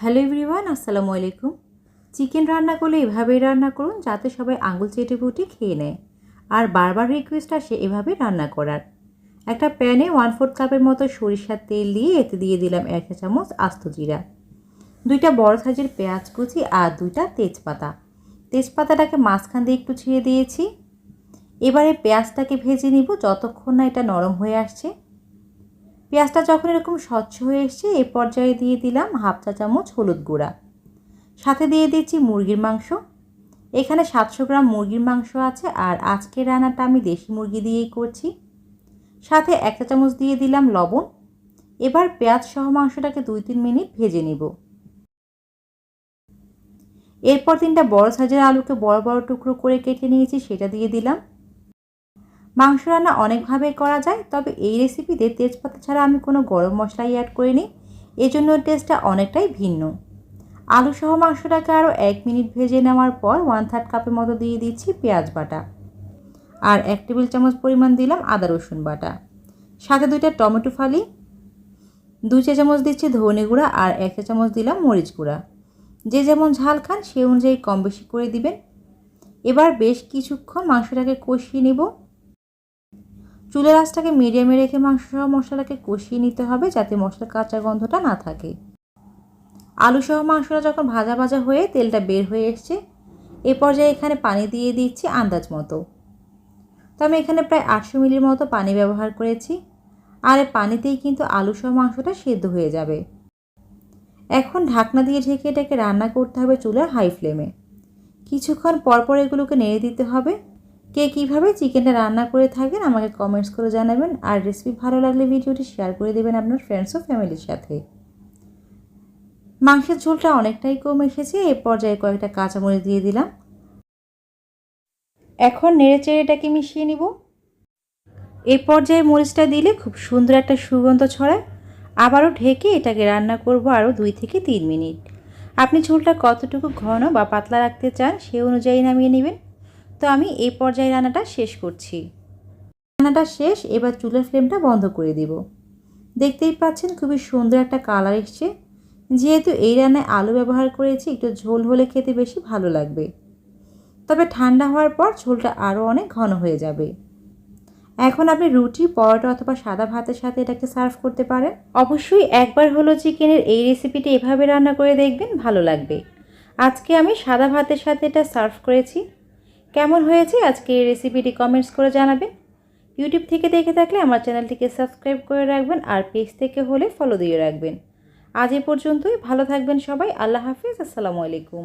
Hello everyone, আসসালামু আলাইকুম। Chicken রান্না করলে এভাবেই রান্না করুন যাতে সবাই আঙুল চেটে পুটে খেয়ে নেয়। আর বারবার রিকোয়েস্ট আসে এভাবে রান্না করার। একটা প্যানে ওয়ান ফোর্থ কাপের মতো সরিষার তেল দিয়ে এতে দিয়ে দিলাম এক চা চামচ আস্ত জিরা। দুইটা বড় সাইজের পেঁয়াজ কুচি আর দুইটা তেজপাতা। তেজপাতাটাকে মাঝখান দিয়ে একটু ছিঁড়ে দিয়েছি। এবারে পেঁয়াজটাকে ভেজে নিব যতক্ষণ না এটা নরম হয়ে আসছে। পেঁয়াজটা যখন এরকম স্বচ্ছ হয়ে এসছে, এই পর্যায়ে দিয়ে দিলাম হাফ চা চামচ হলুদ গুঁড়া। সাথে দিয়ে দিচ্ছি মুরগির মাংস। এখানে সাতশো গ্রাম মুরগির মাংস আছে আর আজকের রান্নাটা আমি দেশি মুরগি দিয়েই করছি। সাথে এক চা চামচ দিয়ে দিলাম লবণ। এবার পেঁয়াজ সহ মাংসটাকে দুই তিন মিনিট ভেজে নিব। এরপর তিনটা বড় সাইজের আলুকে বড় বড় টুকরো করে কেটে নিয়েছি, সেটা দিয়ে দিলাম। মাংস রান্না অনেকভাবে করা যায়, তবে এই রেসিপিতে তেজপাতা ছাড়া আমি কোনো গরম মশলাই অ্যাড করিনি। এজন্য টেস্টটা অনেকটাই ভিন্ন। আলু সহ মাংসটাকে আরও এক মিনিট ভেজে নেওয়ার পর ওয়ান থার্ড কাপের মতো দিয়ে দিচ্ছি পেঁয়াজ বাটা। আর এক টেবিল চামচ পরিমাণ দিলাম আদা রসুন বাটা। সাথে দুইটা টমেটো ফালি, দুই চা চামচ দিচ্ছি ধনে গুঁড়া আর এক চা চামচ দিলাম মরিচ গুঁড়া। যে যেমন ঝাল খান সে অনুযায়ী কম বেশি করে দিবেন। এবার বেশ কিছুক্ষণ মাংসটাকে কষিয়ে নিব। চুলের আঁচটাকে মিডিয়ামে রেখে মাংস সহ মশলাটাকে কষিয়ে নিতে হবে যাতে মশলার কাঁচা গন্ধটা না থাকে। আলু সহ মাংসটা যখন ভাজা ভাজা হয়ে তেলটা বের হয়ে এসছে, এ পর্যায়ে এখানে পানি দিয়ে দিচ্ছি আন্দাজ মতো। তো আমি এখানে প্রায় আটশো মিলির মতো পানি ব্যবহার করেছি। আর পানিতেই কিন্তু আলু সহ মাংসটা সেদ্ধ হয়ে যাবে। এখন ঢাকনা দিয়ে ঢেকে এটাকে রান্না করতে হবে চুলার হাই ফ্লেমে কিছুক্ষণ পরপর এগুলোকে নেড়ে দিতে হবে। কে কীভাবে চিকেনটা রান্না করে থাকেন আমাকে কমেন্টস করে জানাবেন। আর রেসিপি ভালো লাগলে ভিডিওটি শেয়ার করে দেবেন আপনার ফ্রেন্ডস ও ফ্যামিলির সাথে। মাংসের ঝোলটা অনেকটাই কম এসেছে, এ পর্যায়ে কয়েকটা কাঁচামরিচ দিয়ে দিলাম। এখন নেড়ে চেড়ে এটাকে মিশিয়ে নিব। এই পর্যায়ে মরিচটা দিলে খুব সুন্দর একটা সুগন্ধ ছড়ায়। আবারও ঢেকে এটাকে রান্না করব আরও দুই থেকে তিন মিনিট। আপনি ঝোলটা কতটুকু ঘন বা পাতলা রাখতে চান সে অনুযায়ী নামিয়ে নেবেন। তো আমি এই পর্যায়ে রান্নাটা শেষ করছি। রান্নাটা শেষ, এবার চুলের ফ্লেমটা বন্ধ করে দিব। দেখতেই পাচ্ছেন খুবই সুন্দর একটা কালার এসছে। যেহেতু এই রান্নায় আলু ব্যবহার করেছি, একটু ঝোল হলে খেতে বেশি ভালো লাগবে। তবে ঠান্ডা হওয়ার পর ঝোলটা আরও অনেক ঘন হয়ে যাবে। এখন আপনি রুটি, পরোটা অথবা সাদা ভাতের সাথে এটাকে সার্ভ করতে পারেন। অবশ্যই একবার হলো চিকেনের এই রেসিপিটি এভাবে রান্না করে দেখবেন, ভালো লাগবে। আজকে আমি সাদা ভাতের সাথে এটা সার্ভ করেছি। কেমন হয়েছে আজকে এই রেসিপিটি কমেন্টস করে জানাবেন ইউটিউব থেকে দেখে থাকলে আমার চ্যানেলটিকে সাবস্ক্রাইব করে রাখবেন আর পেজ থেকে হলে ফলো দিয়ে রাখবেন। আজ এ পর্যন্তই, ভালো থাকবেন সবাই, আল্লাহ হাফিজ, আসসালামু আলাইকুম।